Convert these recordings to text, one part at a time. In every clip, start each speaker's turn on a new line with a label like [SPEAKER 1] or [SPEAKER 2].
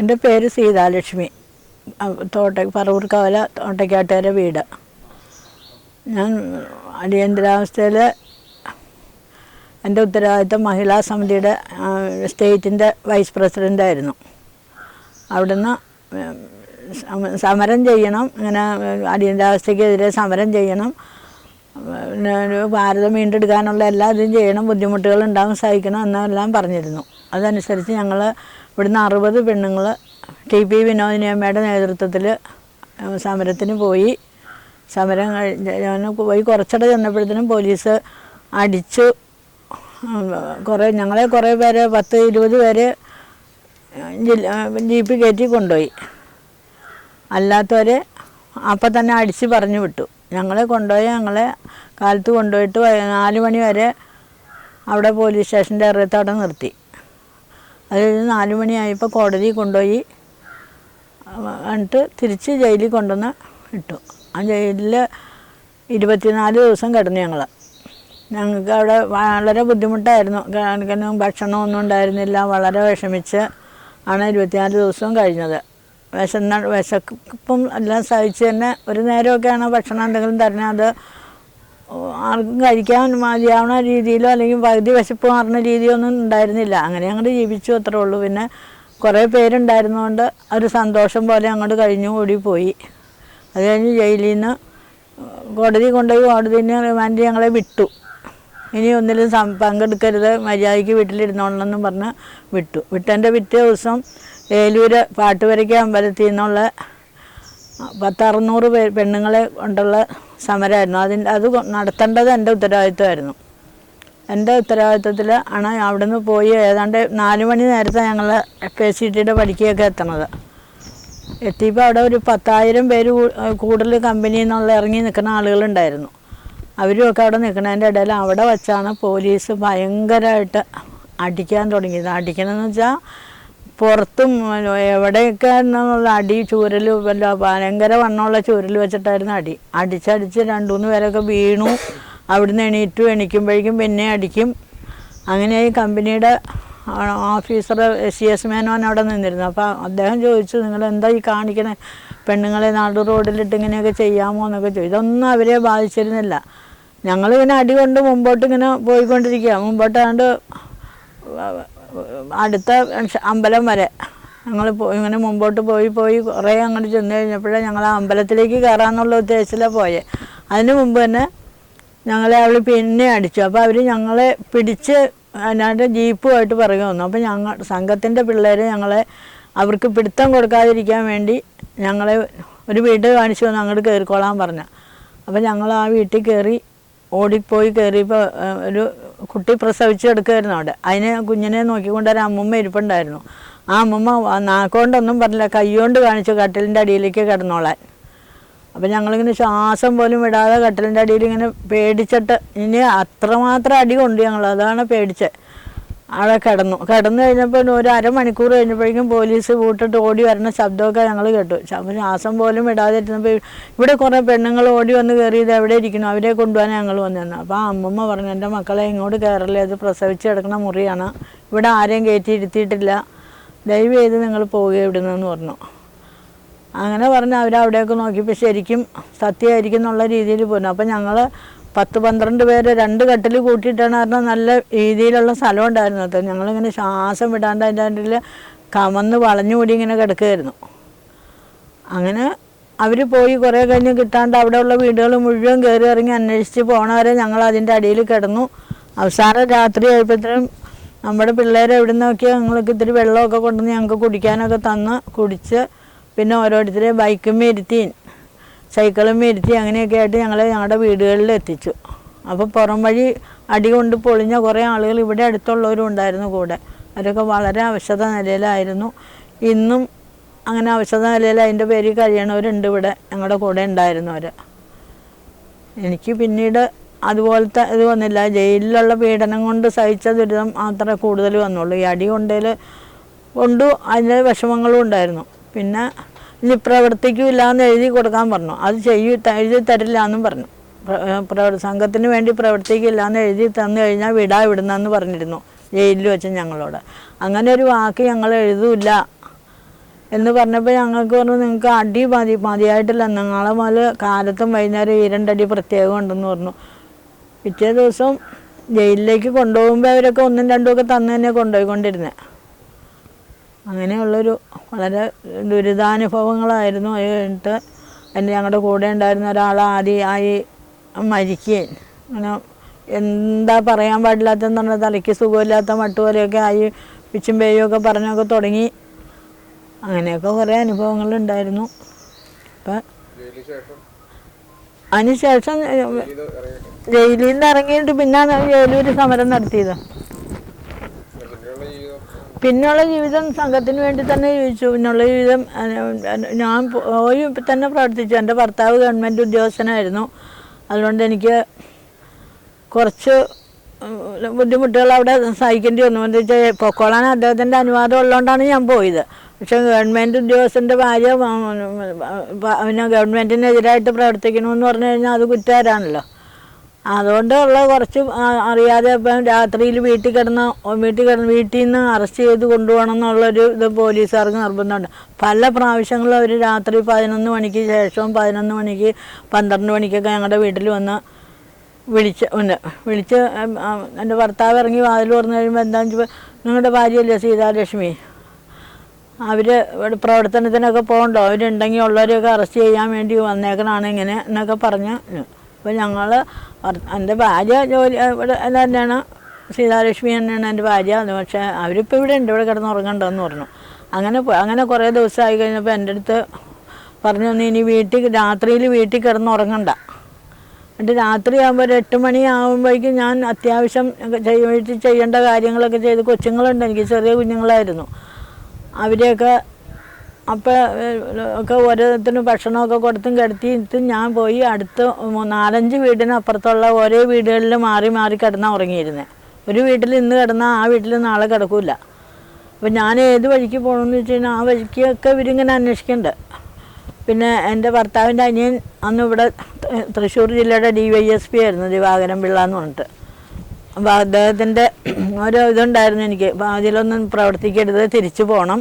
[SPEAKER 1] എന്റെ പേര് സീതാലക്ഷ്മി. തോട്ട പറവൂർക്കാവല തോട്ടയ്ക്കാട്ടുകാരെ വീട്. ഞാൻ അടിയന്തരാവസ്ഥയിൽ എന്റെ ഉത്തരവാദിത്തം മഹിളാ സമിതിയുടെ സ്റ്റേറ്റിന്റെ വൈസ് പ്രസിഡന്റായിരുന്നു. അവിടുന്ന് സമരം ചെയ്യണം ഇങ്ങനെ അടിയന്തരാവസ്ഥയ്ക്കെതിരെ സമരം ചെയ്യണം. പിന്നെ ഭാരതം വീണ്ടെടുക്കാനുള്ള എല്ലാ ഇതും ചെയ്യണം ബുദ്ധിമുട്ടുകൾ ഉണ്ടാകും സഹിക്കണം എന്നെല്ലാം പറഞ്ഞിരുന്നു. അതനുസരിച്ച് ഞങ്ങൾ ഇവിടുന്ന് അറുപത് പെണ്ണുങ്ങൾ ടി പി വിനോദിനിയമ്മയുടെ നേതൃത്വത്തിൽ സമരത്തിന് പോയി. സമരം കഴിഞ്ഞ് പോയി കുറച്ചിട ചെന്നപ്പോഴത്തേനും പോലീസ് അടിച്ചു. കുറേ ഞങ്ങളെ കുറേ പേര് പത്ത് ഇരുപത് പേര് ജീപ്പ് കയറ്റി കൊണ്ടുപോയി. അല്ലാത്തവരെ അപ്പം തന്നെ അടിച്ച് പറഞ്ഞു വിട്ടു. ഞങ്ങളെ കൊണ്ടുപോയി ഞങ്ങളെ കാലത്ത് കൊണ്ടുപോയിട്ട് നാല് മണി വരെ അവിടെ പോലീസ് സ്റ്റേഷന്റെ ഇറയത്ത് അവിടെ നിർത്തി. അത് നാല് മണിയായപ്പോൾ കോടതി കൊണ്ടുപോയി. എന്നിട്ട് തിരിച്ച് ജയിലിൽ കൊണ്ടുവന്ന് ഇട്ടു. ആ ജയിലിൽ ഇരുപത്തിനാല് ദിവസം കിടന്നു ഞങ്ങൾ ഞങ്ങൾക്ക് അവിടെ വളരെ ബുദ്ധിമുട്ടായിരുന്നു. കാരണം ഭക്ഷണമൊന്നും ഉണ്ടായിരുന്നില്ല. വളരെ വിഷമിച്ച് ആണ് ഇരുപത്തിനാല് ദിവസവും കഴിഞ്ഞത്. വിശന്ന വിശക്കും എല്ലാം സഹിച്ച് തന്നെ ഒരു നേരമൊക്കെയാണ് ഭക്ഷണം എന്തെങ്കിലും തരണേ അത് ആർക്കും കഴിക്കാൻ മതിയാവുന്ന രീതിയിലോ അല്ലെങ്കിൽ പകുതി വിശപ്പ് മാറുന്ന രീതിയോ ഒന്നും ഉണ്ടായിരുന്നില്ല. അങ്ങനെ അങ്ങോട്ട് ജീവിച്ചു അത്രേ ഉള്ളൂ. പിന്നെ കുറേ പേരുണ്ടായിരുന്നതുകൊണ്ട് ഒരു സന്തോഷം പോലെ അങ്ങോട്ട് കഴിഞ്ഞു കൂടി പോയി. അത് കഴിഞ്ഞ് ജയിലിൽ നിന്ന് കോടതി കൊണ്ടുപോയി. കോടതിയിൽ നിന്ന് റിമാൻഡ് ഞങ്ങളെ വിട്ടു. ഇനി ഒന്നിലും പങ്കെടുക്കരുത്. മര്യാദയ്ക്ക് വീട്ടിലിരുന്നോളണമെന്നും പറഞ്ഞ് വിട്ടു. വിട്ടന്റെ പിറ്റേ ദിവസം ഏലൂര് പാട്ടുവരയ്ക്ക് അമ്പലത്തിൽ നിന്നുള്ള പത്തറുന്നൂറ് പേ പെണ്ണുങ്ങളെ കൊണ്ടുള്ള സമരമായിരുന്നു അതിന്റെ അത് നടത്തേണ്ടത് എന്റെ ഉത്തരവാദിത്വമായിരുന്നു. എന്റെ ഉത്തരവാദിത്വത്തിൽ ആണ് അവിടുന്ന് പോയി ഏതാണ്ട് നാല് മണി നേരത്തെ ഞങ്ങൾ എഫ് എസ് സി ടിയുടെ പഠിക്കുകയൊക്കെ എത്തണത്. എത്തിയപ്പോൾ അവിടെ ഒരു പത്തായിരം പേര് കൂടുതൽ കമ്പനിയിൽ നിന്നുള്ള ഇറങ്ങി നിൽക്കുന്ന ആളുകളുണ്ടായിരുന്നു. അവരുമൊക്കെ അവിടെ നിൽക്കുന്നതിന്റെ ഇടയിൽ അവിടെ വച്ചാണ് പോലീസ് ഭയങ്കരമായിട്ട് അടിക്കാൻ തുടങ്ങിയത്. അടിക്കണമെന്ന് വെച്ചാൽ പുറത്തും എവിടെയൊക്കെ അടി ചൂരൽ വല്ല ഭയങ്കര വണ്ണമുള്ള ചൂരൽ വെച്ചിട്ടായിരുന്നു അടി. അടിച്ചടിച്ച് രണ്ട് മൂന്ന് പേരൊക്കെ വീണു. അവിടുന്ന് എണീറ്റു എണീക്കുമ്പോഴേക്കും പിന്നെ അടിക്കും. അങ്ങനെ ഈ കമ്പനിയുടെ ഓഫീസർ സി എസ് മേനോൻ അവിടെ നിന്നിരുന്നു. അപ്പോൾ അദ്ദേഹം ചോദിച്ചു നിങ്ങൾ എന്താ ഈ കാണിക്കണേ? പെണ്ണുങ്ങളെ നാട് റോഡിലിട്ട് ഇങ്ങനെയൊക്കെ ചെയ്യാമോ? എന്നൊക്കെ ചോദിച്ചു. ഇതൊന്നും അവരെ ബാധിച്ചിരുന്നില്ല. ഞങ്ങളിങ്ങനെ അടി കൊണ്ട് മുമ്പോട്ട് ഇങ്ങനെ പോയിക്കൊണ്ടിരിക്കുക മുമ്പോട്ടാണ്ട് അടുത്ത അമ്പലം വരെ. ഞങ്ങൾ ഇങ്ങനെ മുമ്പോട്ട് പോയി പോയി കുറേ അങ്ങോട്ട് ചെന്ന് കഴിഞ്ഞപ്പോഴേ ഞങ്ങൾ ആ അമ്പലത്തിലേക്ക് കയറാമെന്നുള്ള ഉദ്ദേശത്തിലാണ് പോയത് അതിന് മുമ്പ് തന്നെ ഞങ്ങളെ അവൾ പിന്നെ അടിച്ചു. അപ്പോൾ അവർ ഞങ്ങളെ പിടിച്ച് അതിനായിട്ട് ജീപ്പുമായിട്ട് പറഞ്ഞു വന്നു. അപ്പോൾ ഞങ്ങൾ സംഘത്തിന്റെ പിള്ളേർ ഞങ്ങളെ അവർക്ക് പിടുത്തം കൊടുക്കാതിരിക്കാൻ വേണ്ടി ഞങ്ങളെ ഒരു വീട് കാണിച്ചു വന്ന് അങ്ങോട്ട് കയറിക്കോളാൻ പറഞ്ഞു. അപ്പോൾ ഞങ്ങൾ ആ വീട്ടിൽ കയറി ഓടിപ്പോയി കയറിയപ്പോൾ ഒരു കുട്ടി പ്രസവിച്ച് എടുക്കുമായിരുന്നു അവിടെ. അതിനെ കുഞ്ഞിനെ നോക്കിക്കൊണ്ട് ഒരു അമ്മമ്മ ഇരിപ്പുണ്ടായിരുന്നു. ആ അമ്മമ്മ നാക്കൊണ്ടൊന്നും പറഞ്ഞില്ല കൈകൊണ്ട് കാണിച്ചു കട്ടിലിന്റെ അടിയിലേക്ക് കിടന്നോളാൻ. അപ്പം ഞങ്ങളിങ്ങനെ ശ്വാസം പോലും വിടാതെ കട്ടിലിന്റെ അടിയിൽ ഇങ്ങനെ പേടിച്ചിട്ട് ഇനി അത്രമാത്രം അടി കൊണ്ട് ഞങ്ങൾ അതാണ് പേടിച്ചത്. അവിടെ കിടന്നു. കിടന്നു കഴിഞ്ഞപ്പോൾ ഒരു അരമണിക്കൂർ കഴിഞ്ഞപ്പോഴേക്കും പോലീസ് കൂട്ടിട്ട് ഓടി വരുന്ന ശബ്ദമൊക്കെ ഞങ്ങൾ കേട്ടു. ശ്വാസം പോലും ഇടാതിരുന്നപ്പോൾ ഇവിടെ കുറേ പെണ്ണുങ്ങൾ ഓടി വന്ന് കയറിയത് എവിടെ ഇരിക്കുന്നു? അവരെ കൊണ്ടുപോകാൻ ഞങ്ങൾ വന്നിരുന്നു. അപ്പോൾ ആ അമ്മമ്മ പറഞ്ഞു എന്റെ മക്കളെ ഇങ്ങോട്ട് കയറല്ലേ അത് പ്രസവിച്ച് കിടക്കുന്ന മുറിയാണ്. ഇവിടെ ആരെയും കയറ്റി ഇരുത്തിയിട്ടില്ല. ദയവ് ചെയ്ത് നിങ്ങൾ പോവുക ഇവിടുന്ന് പറഞ്ഞു. അങ്ങനെ പറഞ്ഞ് അവരവിടെയൊക്കെ നോക്കിയപ്പോൾ ശരിക്കും സത്യമായിരിക്കും എന്നുള്ള രീതിയിൽ പോന്നു. അപ്പോൾ ഞങ്ങൾ പത്ത് പന്ത്രണ്ട് പേര് രണ്ട് കട്ടിൽ കൂട്ടിയിട്ടാണ് പറഞ്ഞാൽ നല്ല രീതിയിലുള്ള സ്ഥലം ഉണ്ടായിരുന്നു അത് ഞങ്ങളിങ്ങനെ ശ്വാസം വിടാണ്ട് അതിന്റെ അതിൽ കമന്ന് വളഞ്ഞുകൂടി ഇങ്ങനെ കിടക്കുമായിരുന്നു അങ്ങനെ അവർ പോയി കുറേ കഴിഞ്ഞ് കിട്ടാണ്ട് അവിടെയുള്ള വീടുകൾ മുഴുവൻ കയറി ഇറങ്ങി അന്വേഷിച്ച് പോണവരെ ഞങ്ങൾ അതിന്റെ അടിയിൽ കിടന്നു. അവസാനം രാത്രി ആയപ്പോഴത്തേനും നമ്മുടെ പിള്ളേരെ എവിടെ നിന്നൊക്കെയോ ഞങ്ങൾക്ക് ഇത്തിരി വെള്ളമൊക്കെ കൊണ്ടുവന്ന് ഞങ്ങൾക്ക് കുടിക്കാനൊക്കെ തന്ന് കുടിച്ച് പിന്നെ ഓരോരുത്തരെയും ബൈക്കും ഇരുത്തി സൈക്കിളും ഇരുത്തി അങ്ങനെയൊക്കെ ആയിട്ട് ഞങ്ങൾ ഞങ്ങളുടെ വീടുകളിൽ എത്തിച്ചു. അപ്പോൾ പുറം വഴി അടി കൊണ്ട് പൊളിഞ്ഞ കുറേ ആളുകൾ ഇവിടെ അടുത്തുള്ളവരും ഉണ്ടായിരുന്നു കൂടെ. അവരൊക്കെ വളരെ അവശത നിലയിലായിരുന്നു. ഇന്നും അങ്ങനെ അവശത നിലയിൽ അതിന്റെ പേരിൽ കഴിയണവരുണ്ട് ഇവിടെ ഞങ്ങളുടെ കൂടെ ഉണ്ടായിരുന്നവർ എനിക്ക് പിന്നീട് അതുപോലത്തെ ഇത് വന്നില്ല. ജയിലിലുള്ള പീഡനം കൊണ്ട് സഹിച്ച ദുരിതം മാത്രമേ കൂടുതൽ വന്നുള്ളൂ. ഈ അടി കൊണ്ടതിൽ കൊണ്ടു അതിന്റെ വിഷമങ്ങളും ഉണ്ടായിരുന്നു. പിന്നെ ഇനി പ്രവർത്തിക്കൂല എന്ന് എഴുതി കൊടുക്കാൻ പറഞ്ഞു. അത് ചെയ്യൂ എഴുതി തരില്ല എന്നും പറഞ്ഞു പ്രവർ സംഘത്തിന് വേണ്ടി പ്രവർത്തിക്കില്ല എന്ന് എഴുതി തന്നു കഴിഞ്ഞാൽ വിടാ വിടുന്നെന്ന് പറഞ്ഞിരുന്നു ജയിലിൽ വെച്ച് ഞങ്ങളോട്. അങ്ങനെ ഒരു വാക്ക് ഞങ്ങൾ എഴുതൂല്ല എന്ന് പറഞ്ഞപ്പോൾ ഞങ്ങൾക്ക് പറഞ്ഞു നിങ്ങൾക്ക് അടി മതി മതിയായിട്ടില്ല. നിങ്ങളെ മുതൽ കാലത്തും വൈകുന്നേരം ഈ രണ്ടടി പ്രത്യേകം ഉണ്ടെന്ന് പറഞ്ഞു. പിറ്റേ ദിവസം ജയിലിലേക്ക് കൊണ്ടുപോകുമ്പോൾ അവരൊക്കെ ഒന്നും രണ്ടുമൊക്കെ തന്നു തന്നെ കൊണ്ടുപോയിക്കൊണ്ടിരുന്നത് അങ്ങനെയുള്ളൊരു വളരെ ദുരിതാനുഭവങ്ങളായിരുന്നു. അത് കഴിഞ്ഞിട്ട് എന്റെ ഞങ്ങളുടെ കൂടെ ഉണ്ടായിരുന്ന ഒരാൾ ആദ്യമായി മരിക്കുകയും. അങ്ങനെ എന്താ പറയാൻ പാടില്ലാത്തതെന്ന് പറഞ്ഞാൽ തലയ്ക്ക് സുഖമില്ലാത്ത മട്ടുപോലെയൊക്കെ ആയി പിച്ചും പേയും ഒക്കെ പറഞ്ഞൊക്കെ തുടങ്ങി. അങ്ങനെയൊക്കെ കുറേ അനുഭവങ്ങളുണ്ടായിരുന്നു അപ്പം അതിനുശേഷം ജയിലിൽ നിന്ന് ഇറങ്ങിയിട്ട് പിന്നെ ജയിലൂർ സമരം നടത്തിയത്. പിന്നുള്ള ജീവിതം സംഘത്തിന് വേണ്ടി തന്നെ ജീവിച്ചു പിന്നുള്ള ജീവിതം ഞാൻ പോയി തന്നെ പ്രവർത്തിച്ചു എന്റെ ഭർത്താവ് ഗവൺമെന്റ് ഉദ്യോഗസ്ഥനായിരുന്നു അതുകൊണ്ട് എനിക്ക് കുറച്ച് ബുദ്ധിമുട്ടുകൾ അവിടെ സഹിക്കേണ്ടി വന്നു എന്താ വെച്ചാൽ പൊക്കോളാൻ അദ്ദേഹത്തിന്റെ അനുവാദം ഉള്ളതുകൊണ്ടാണ് ഞാൻ പോയത് പക്ഷേ ഗവൺമെന്റ് ഉദ്യോഗസ്ഥന്റെ ഭാര്യ പിന്നെ ഗവൺമെന്റിനെതിരായിട്ട് പ്രവർത്തിക്കണമെന്ന് പറഞ്ഞു കഴിഞ്ഞാൽ അത് കുറ്റകാരാണല്ലോ അതുകൊണ്ടുള്ള കുറച്ച് അറിയാതെ ഇപ്പം രാത്രിയിൽ വീട്ടിൽ കിടന്ന് വീട്ടിൽ കിടന്ന് വീട്ടിൽ നിന്ന് അറസ്റ്റ് ചെയ്ത് കൊണ്ടുപോകണം എന്നുള്ളൊരു ഇത് പോലീസുകാർക്ക് നിർബന്ധമുണ്ട്. പല പ്രാവശ്യങ്ങളും അവർ രാത്രി പതിനൊന്ന് മണിക്ക് ശേഷം പതിനൊന്ന് മണിക്ക് പന്ത്രണ്ട് മണിക്കൊക്കെ ഞങ്ങളുടെ വീട്ടിൽ വന്ന് വിളിച്ച് ഉണ്ട് വിളിച്ച് എന്റെ ഭർത്താവ് ഇറങ്ങി വാതിൽ തുറന്നു കഴിയുമ്പോൾ എന്താണെന്ന് വെച്ചാൽ നിങ്ങളുടെ ഭാര്യയല്ലേ സീതാലക്ഷ്മി? അവർ പ്രവർത്തനത്തിനൊക്കെ പോകണ്ടോ? അവരുണ്ടെങ്കിൽ ഉള്ളവരെയൊക്കെ അറസ്റ്റ് ചെയ്യാൻ വേണ്ടി വന്നേക്കണാണ് ഇങ്ങനെ എന്നൊക്കെ പറഞ്ഞ് അപ്പോൾ ഞങ്ങൾ എന്റെ ഭാര്യ ജോലി ഇവിടെ തന്നെയാണ്. സീതാലക്ഷ്മി തന്നെയാണ് എന്റെ ഭാര്യ. പക്ഷേ അവരിപ്പോൾ ഇവിടെ ഉണ്ട്. ഇവിടെ കിടന്ന് ഉറങ്ങണ്ടെന്ന് പറഞ്ഞു. അങ്ങനെ അങ്ങനെ കുറേ ദിവസമായി കഴിഞ്ഞപ്പോൾ എന്റെ അടുത്ത് പറഞ്ഞു നീ ഇനി വീട്ടിൽ രാത്രിയിൽ വീട്ടിൽ കിടന്ന് ഉറങ്ങണ്ട. എന്നിട്ട് രാത്രിയാകുമ്പോൾ ഒരു എട്ട് മണിയാകുമ്പോഴേക്കും ഞാൻ അത്യാവശ്യം വീട്ടിൽ ചെയ്യേണ്ട കാര്യങ്ങളൊക്കെ ചെയ്ത് കൊച്ചുങ്ങളുണ്ട്. എനിക്ക് ചെറിയ കുഞ്ഞുങ്ങളായിരുന്നു. അവരെയൊക്കെ അപ്പോൾ ഒക്കെ ഓരോരുത്തരും ഭക്ഷണമൊക്കെ കൊടുത്തും കിടത്തിയിട്ടും ഞാൻ പോയി അടുത്ത നാലഞ്ച് വീടിനപ്പുറത്തുള്ള ഓരോ വീടുകളിൽ മാറി മാറി കിടന്നാണ് ഉറങ്ങിയിരുന്നത് ഒരു വീട്ടിൽ ഇന്ന് കിടന്നാൽ ആ വീട്ടിൽ നാളെ കിടക്കില്ല. അപ്പം ഞാൻ ഏത് വഴിക്ക് പോകണമെന്ന് വെച്ച് കഴിഞ്ഞാൽ ആ വഴിക്കൊക്കെ ഇവരിങ്ങനെ അന്വേഷിക്കുന്നുണ്ട് പിന്നെ എന്റെ ഭർത്താവിന്റെ അനിയൻ അന്ന് ഇവിടെ തൃശ്ശൂർ ജില്ലയുടെ ഡി വൈ എസ് പി ആയിരുന്നു ദിവാകരൻ പിള്ള എന്ന് പറഞ്ഞിട്ട്. അപ്പോൾ അദ്ദേഹത്തിന്റെ ഓരോ ഇതുണ്ടായിരുന്നു എനിക്ക്. അപ്പോൾ അതിലൊന്നും പ്രവർത്തിക്കരുത് തിരിച്ചു പോകണം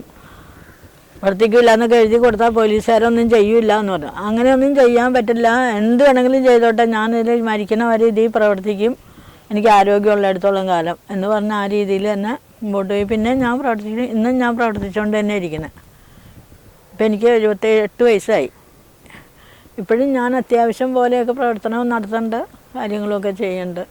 [SPEAKER 1] പ്രവർത്തിക്കില്ല എന്നൊക്കെ എഴുതി കൊടുത്താൽ പോലീസുകാരൊന്നും ചെയ്യൂല എന്ന് പറഞ്ഞു. അങ്ങനെയൊന്നും ചെയ്യാൻ പറ്റില്ല. എന്ത് വേണമെങ്കിലും ചെയ്തോട്ടെ. ഞാനിതിൽ മരിക്കണ വരെ ഇതിൽ പ്രവർത്തിക്കും. എനിക്ക് ആരോഗ്യമുള്ളിടത്തോളം കാലം എന്ന് പറഞ്ഞ ആ രീതിയിൽ തന്നെ മുമ്പോട്ട് പോയി. പിന്നെ ഞാൻ പ്രവർത്തിക്കും ഇന്നും ഞാൻ പ്രവർത്തിച്ചുകൊണ്ട് തന്നെ ഇരിക്കുന്നത് ഇപ്പം എനിക്ക് എഴുപത്തി എട്ട് വയസ്സായി. ഇപ്പോഴും ഞാൻ അത്യാവശ്യം പോലെയൊക്കെ പ്രവർത്തനവും നടത്തേണ്ട കാര്യങ്ങളൊക്കെ ചെയ്യുന്നുണ്ട്.